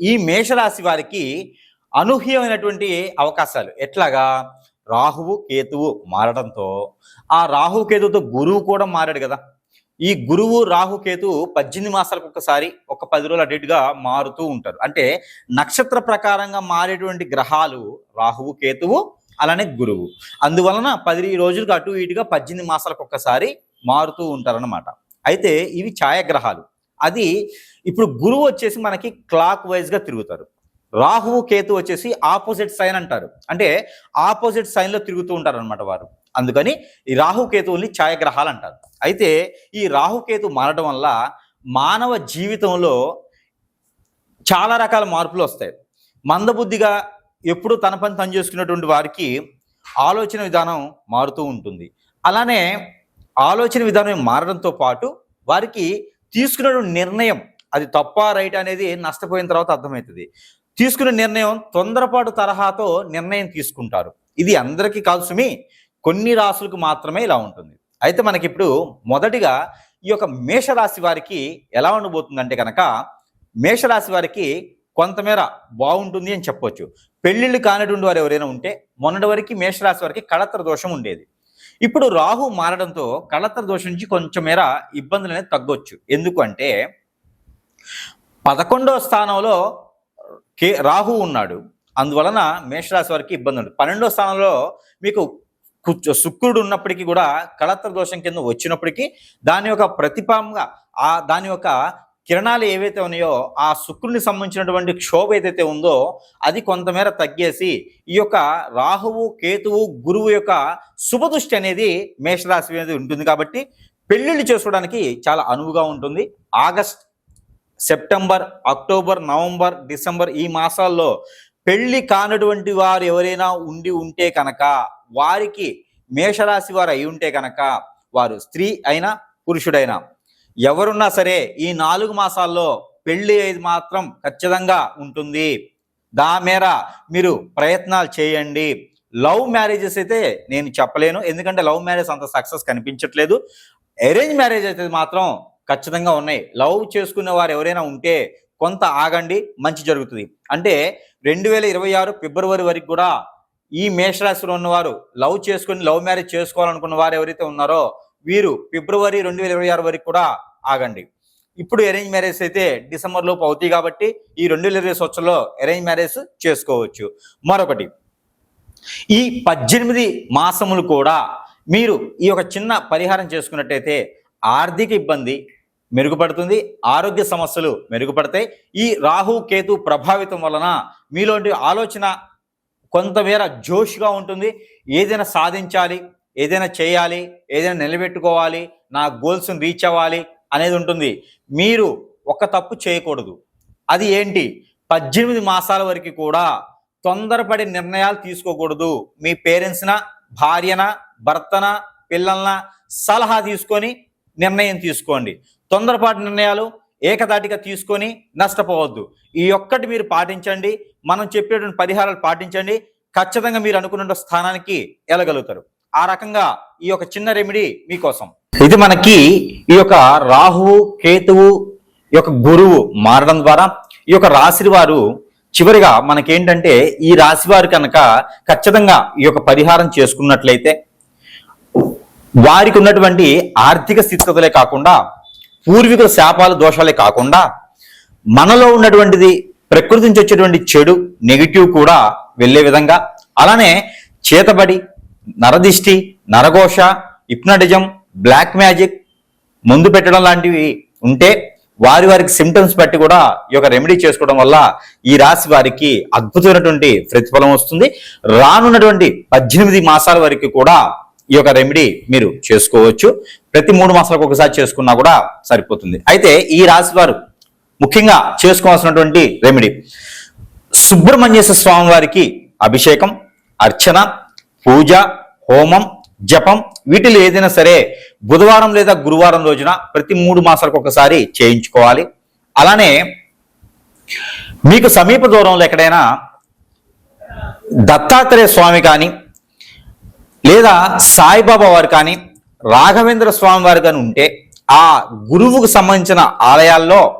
ఈ మేషరాశి వారికి అనూహ్యమైనటువంటి అవకాశాలు. ఎట్లాగా? రాహువు కేతువు మారడంతో ఆ రాహు కేతువుతో గురువు కూడా మారాడు కదా. ఈ గురువు రాహు కేతువు పద్దెనిమిది మాసాలకు ఒకసారి ఒక పది రోజులు అటు ఇటుగా మారుతూ ఉంటారు. అంటే నక్షత్ర ప్రకారంగా మారేటువంటి గ్రహాలు రాహువు కేతువు అలానే గురువు. అందువలన పది రోజులకు అటు ఇటుగా పద్దెనిమిది మాసాలకు ఒక్కసారి మారుతూ ఉంటారన్నమాట. అయితే ఇవి ఛాయాగ్రహాలు. అది ఇప్పుడు గురువు వచ్చేసి మనకి క్లాక్ వైజ్గా తిరుగుతారు రాహువు కేతు వచ్చేసి ఆపోజిట్ సైన్ అంటారు. అంటే ఆపోజిట్ సైన్లో తిరుగుతూ ఉంటారు అనమాట వారు. అందుకని ఈ రాహు కేతువుల్ని ఛాయాగ్రహాలు అంటారు. అయితే ఈ రాహుకేతు మారడం వల్ల మానవ జీవితంలో చాలా రకాల మార్పులు వస్తాయి. మందబుద్ధిగా ఎప్పుడు తన పని తను చేసుకున్నటువంటి వారికి ఆలోచన విధానం మారుతూ ఉంటుంది. అలానే ఆలోచన విధానం మారడంతో పాటు వారికి తీసుకున్న నిర్ణయం. అది తప్ప రైట్ అనేది నష్టపోయిన తర్వాత అర్థమవుతుంది. తీసుకున్న నిర్ణయం తొందరపాటు తరహాతో నిర్ణయం తీసుకుంటారు. ఇది అందరికీ కాదు సుమి కొన్ని రాసులకు మాత్రమే ఇలా ఉంటుంది. అయితే మనకి ఇప్పుడు మొదటిగా ఈ యొక్క మేషరాశి వారికి ఎలా ఉండబోతుందంటే కనుక మేషరాశి వారికి కొంతమేర బాగుంటుంది అని చెప్పొచ్చు. పెళ్ళిళ్ళు కానటువంటి వారు ఎవరైనా ఉంటే మొన్నటి వరకు మేషరాశి వారికి కళత్ర దోషం ఉండేది. ఇప్పుడు రాహు మారడంతో కళత్ర దోషం నుంచి కొంచెం మేర ఇబ్బందులు అనేది తగ్గొచ్చు. ఎందుకంటే పదకొండవ స్థానంలో కే రాహు ఉన్నాడు. అందువలన మేషరాశి వారికి ఇబ్బంది ఉంది పన్నెండవ స్థానంలో మీకు కు- శుక్రుడు ఉన్నప్పటికీ కూడా కళత్ర దోషం కింద వచ్చినప్పటికీ దాని యొక్క ప్రతిపంగా ఆ దాని యొక్క కిరణాలు ఏవైతే ఉన్నాయో ఆ శుక్రుని సంబంధించినటువంటి క్షోభ ఏదైతే ఉందో అది కొంతమేర తగ్గేసి ఈ యొక్క రాహువు కేతువు గురువు యొక్క శుభదృష్టి అనేది మేషరాశి అనేది ఉంటుంది. కాబట్టి పెళ్ళిళ్ళు చేసుకోవడానికి చాలా అనువుగా ఉంటుంది. August September October November December ఈ మాసాల్లో పెళ్ళి కానటువంటి వారు ఎవరైనా ఉండి ఉంటే కనుక వారికి మేషరాశి వారు అయి ఉంటే కనుక వారు స్త్రీ అయినా పురుషుడైనా ఎవరున్నా సరే ఈ నాలుగు మాసాల్లో పెళ్ళి అయితే మాత్రం ఖచ్చితంగా ఉంటుంది. దా మేర మీరు ప్రయత్నాలు చేయండి. లవ్ మ్యారేజెస్ అయితే నేను చెప్పలేను. ఎందుకంటే లవ్ మ్యారేజ్ అంత సక్సెస్ కనిపించట్లేదు. అరేంజ్ మ్యారేజ్ అయితే మాత్రం ఖచ్చితంగా ఉన్నాయి. లవ్ చేసుకునే వారు ఎవరైనా ఉంటే కొంత ఆగండి మంచి జరుగుతుంది. అంటే రెండు వేల ఇరవై ఆరు ఫిబ్రవరి వరకు కూడా ఈ మేషరాశిలో ఉన్నవారు లవ్ చేసుకుని లవ్ మ్యారేజ్ చేసుకోవాలనుకున్న వారు ఎవరైతే ఉన్నారో వీరు ఫిబ్రవరి రెండు వేల ఇరవై ఆరు వరకు కూడా ఆగండి. ఇప్పుడు అరేంజ్ మ్యారేజ్ అయితే డిసెంబర్ లోపు అవుతాయి కాబట్టి ఈ రెండు వేల ఇరవై సంవత్సరంలో అరేంజ్ మ్యారేజ్ చేసుకోవచ్చు. మరొకటి ఈ పద్దెనిమిది మాసములు కూడా మీరు ఈ యొక్క చిన్న పరిహారం చేసుకున్నట్టయితే ఆర్థిక ఇబ్బంది మెరుగుపడుతుంది ఆరోగ్య సమస్యలు మెరుగుపడతాయి. ఈ రాహు కేతు ప్రభావితం వలన మీలోంటి ఆలోచన కొంతమేర జోష్గా ఉంటుంది. ఏదైనా సాధించాలి ఏదైనా చేయాలి ఏదైనా నిలబెట్టుకోవాలి నా గోల్స్ని రీచ్ అవ్వాలి అనేది ఉంటుంది. మీరు ఒక తప్పు చేయకూడదు. అది ఏంటి? పద్దెనిమిది మాసాల వరకు కూడా తొందరపడి నిర్ణయాలు తీసుకోకూడదు. మీ పేరెంట్స్న భార్యన భర్తన పిల్లలన సలహా తీసుకొని నిర్ణయం తీసుకోండి. తొందరపాటు నిర్ణయాలు ఏకదాటిగా తీసుకొని నష్టపోవద్దు. ఈ ఒక్కటి మీరు పాటించండి. మనం చెప్పేటువంటి పరిహారాలు పాటించండి. ఖచ్చితంగా మీరు అనుకున్న స్థానానికి వెళ్ళగలుగుతారు ఆ రకంగా ఈ యొక్క చిన్న రెమెడీ మీకోసం. ఇది మనకి ఈ యొక్క రాహువు కేతువు ఈ యొక్క గురువు మారడం ద్వారా ఈ యొక్క రాశి వారు చివరిగా మనకేంటంటే ఈ రాశి వారు కనుక ఖచ్చితంగా ఈ యొక్క పరిహారం చేసుకున్నట్లయితే వారికి ఉన్నటువంటి ఆర్థిక స్థితిగతులే కాకుండా పూర్వీకుల శాపాల దోషాలే కాకుండా మనలో ఉన్నటువంటిది ప్రకృతి నుంచి వచ్చేటువంటి చెడు నెగిటివ్ కూడా వెళ్ళే విధంగా అలానే చేతబడి నరదిష్టి నరఘోష హిప్నటిజం బ్లాక్ మ్యాజిక్ ముందు పెట్టడం లాంటివి ఉంటే వారి వారికి సిమ్టమ్స్ బట్టి కూడా ఈ యొక్క రెమెడీ చేసుకోవడం వల్ల ఈ రాశి వారికి అద్భుతమైనటువంటి ప్రతిఫలం వస్తుంది. రానున్నటువంటి పద్దెనిమిది మాసాల వరకు కూడా ఈ యొక్క రెమెడీ మీరు చేసుకోవచ్చు. ప్రతి మూడు మాసాలకు ఒకసారి చేసుకున్నా కూడా సరిపోతుంది. అయితే ఈ రాశి వారు ముఖ్యంగా చేసుకోవాల్సినటువంటి రెమెడీ సుబ్రహ్మణ్యేశ్వర స్వామి వారికి అభిషేకం అర్చన పూజ హోమం జపం వీటిలో ఏదైనా సరే బుధవారం లేదా గురువారం రోజున ప్రతి మూడు మాసాలకు ఒకసారి చేయించుకోవాలి. అలానే మీకు సమీప దూరంలో ఎక్కడైనా దత్తాత్రేయ స్వామి కానీ లేదా సాయిబాబా వారు కానీ రాఘవేంద్ర స్వామి వారు కానీ ఉంటే ఆ గురువుకు సంబంధించిన ఆలయాల్లో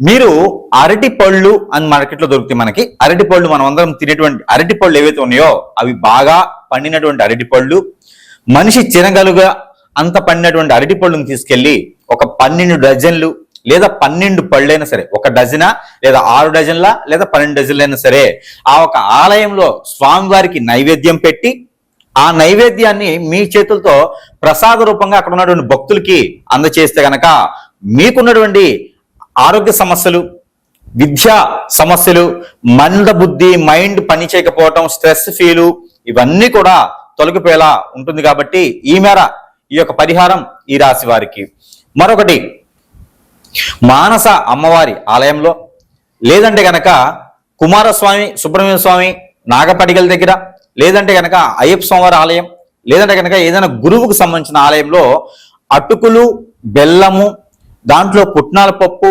మీరు అరటి పళ్ళు అని మార్కెట్లో దొరుకుతాయి మనకి అరటి పళ్ళు మనం అందరం తినేటువంటి అరటి పళ్ళు ఏవైతే ఉన్నాయో అవి బాగా పండినటువంటి అరటి పళ్ళు మనిషి చిరగలుగా అంత పండినటువంటి అరటి పళ్ళుని తీసుకెళ్ళి ఒక పన్నెండు డజన్లు లేదా పన్నెండు పళ్ళైనా సరే ఒక డజనా లేదా ఆరు డజన్ల లేదా పన్నెండు డజన్లైనా సరే ఆ ఒక ఆలయంలో స్వామివారికి నైవేద్యం పెట్టి ఆ నైవేద్యాన్ని మీ చేతులతో ప్రసాద రూపంగా అక్కడ ఉన్నటువంటి భక్తులకి అందచేస్తే గనక మీకున్నటువంటి ఆరోగ్య సమస్యలు విద్యా సమస్యలు మందబుద్ధి మైండ్ పని చేయకపోవటం స్ట్రెస్ ఫీలు ఇవన్నీ కూడా తొలగిపోయేలా ఉంటుంది కాబట్టి ఈ మేర ఈ యొక్క పరిహారం ఈ రాశి వారికి. మరొకటి మానస అమ్మవారి ఆలయంలో లేదంటే గనక కుమారస్వామి సుబ్రహ్మణ్య స్వామి నాగపడిగల దగ్గర లేదంటే గనక అయ్యప్ప స్వామివారి ఆలయం లేదంటే గనక ఏదైనా గురువుకు సంబంధించిన ఆలయంలో అటుకులు బెల్లము దాంట్లో పుట్నాల పప్పు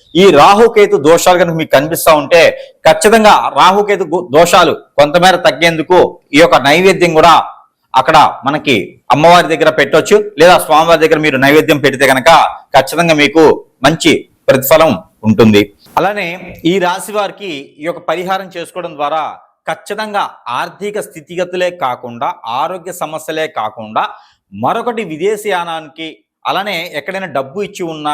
ఈ రాహుకేతు దోషాలు కనుక మీకు కనిపిస్తా ఉంటే ఖచ్చితంగా రాహుకేతు దోషాలు కొంతమేర తగ్గేందుకు ఈ యొక్క నైవేద్యం కూడా అక్కడ మనకి అమ్మవారి దగ్గర పెట్టవచ్చు లేదా స్వామివారి దగ్గర మీరు నైవేద్యం పెడితే కనుక ఖచ్చితంగా మీకు మంచి ప్రతిఫలం ఉంటుంది. అలానే ఈ రాశి వారికి ఈ యొక్క పరిహారం చేసుకోవడం ద్వారా ఖచ్చితంగా ఆర్థిక స్థితిగతులే కాకుండా ఆరోగ్య సమస్యలే కాకుండా మరొకటి విదేశీయానానికి అలానే ఎక్కడైనా డబ్బు ఇచ్చి ఉన్నా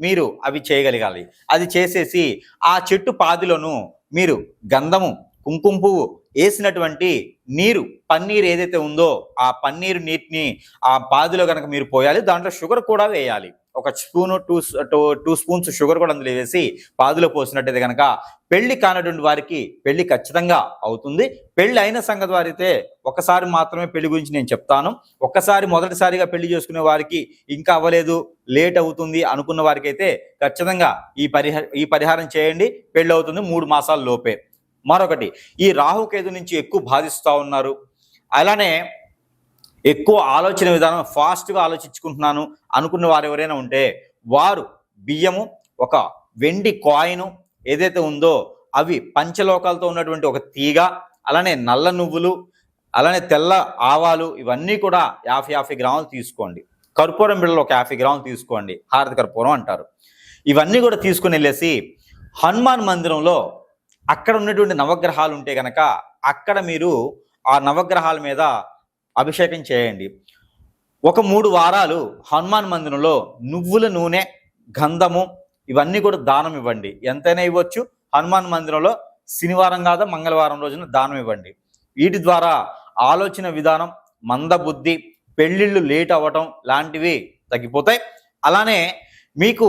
మీరు అవి చేయగలగాలి. అది చేసేసి ఆ చెట్టు పాదిలోను మీరు గంధము కుంకుమ పువ్వు వేసినటువంటి నీరు పన్నీరు ఏదైతే ఉందో ఆ పన్నీరు నీటిని ఆ పాదిలో కనుక మీరు పోయాలి. దాంట్లో షుగర్ కూడా వేయాలి. ఒక spoon two two two spoons sugar కూడా అందులో వేసి పాదులో పోసినట్టయితే కనుక పెళ్ళి కానటువంటి వారికి పెళ్ళి ఖచ్చితంగా అవుతుంది. పెళ్ళి అయిన సంగతి వారైతే ఒకసారి మాత్రమే పెళ్ళి గురించి నేను చెప్తాను. ఒక్కసారి మొదటిసారిగా పెళ్ళి చేసుకునే వారికి ఇంకా అవ్వలేదు లేట్ అవుతుంది అనుకున్న వారికి అయితే ఖచ్చితంగా ఈ పరిహార ఈ పరిహారం చేయండి పెళ్ళి అవుతుంది మూడు మాసాల లోపే. మరొకటి ఈ రాహుకేతు నుంచి ఎక్కువ బాధిస్తూ ఉన్నారు. అలానే ఎక్కువ ఆలోచన విధానం ఫాస్ట్గా ఆలోచించుకుంటున్నాను అనుకున్న వారు ఎవరైనా ఉంటే వారు బియ్యము ఒక వెండి కాయిన్ ఏదైతే ఉందో అవి పంచలోకాలతో ఉన్నటువంటి ఒక తీగ అలానే నల్ల నువ్వులు అలానే తెల్ల ఆవాలు ఇవన్నీ కూడా యాభై యాభై గ్రాములు తీసుకోండి. కర్పూరం బిళ్ళలు ఒక యాభై గ్రాములు తీసుకోండి. హారతి కర్పూరం అంటారు. ఇవన్నీ కూడా తీసుకుని వెళ్ళేసి హనుమాన్ మందిరంలో అక్కడ ఉన్నటువంటి నవగ్రహాలు ఉంటే కనుక అక్కడ మీరు ఆ నవగ్రహాల మీద అభిషేకం చేయండి. ఒక మూడు వారాలు హనుమాన్ మందిరంలో నువ్వుల నూనె గంధము ఇవన్నీ కూడా దానం ఇవ్వండి. ఎంతైనా ఇవ్వచ్చు. హనుమాన్ మందిరంలో శనివారం కాదా మంగళవారం రోజున దానం ఇవ్వండి. వీటి ద్వారా ఆలోచన విధానం మందబుద్ధి పెళ్ళిళ్ళు లేట్ అవ్వటం లాంటివి తగ్గిపోతాయి. అలానే మీకు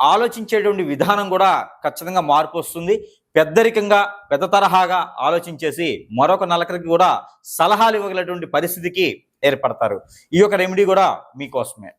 ఆలోచించేటువంటి విధానం కూడా ఖచ్చితంగా మార్పు వస్తుంది. పెద్దరికంగా పెద్ద తరహాగా ఆలోచించేసి మరొక నలకరికి కూడా సలహాలు ఇవ్వగలటువంటి పరిస్థితికి ఏర్పడతారు. ఈ యొక్క రెమెడీ కూడా మీకోసమే.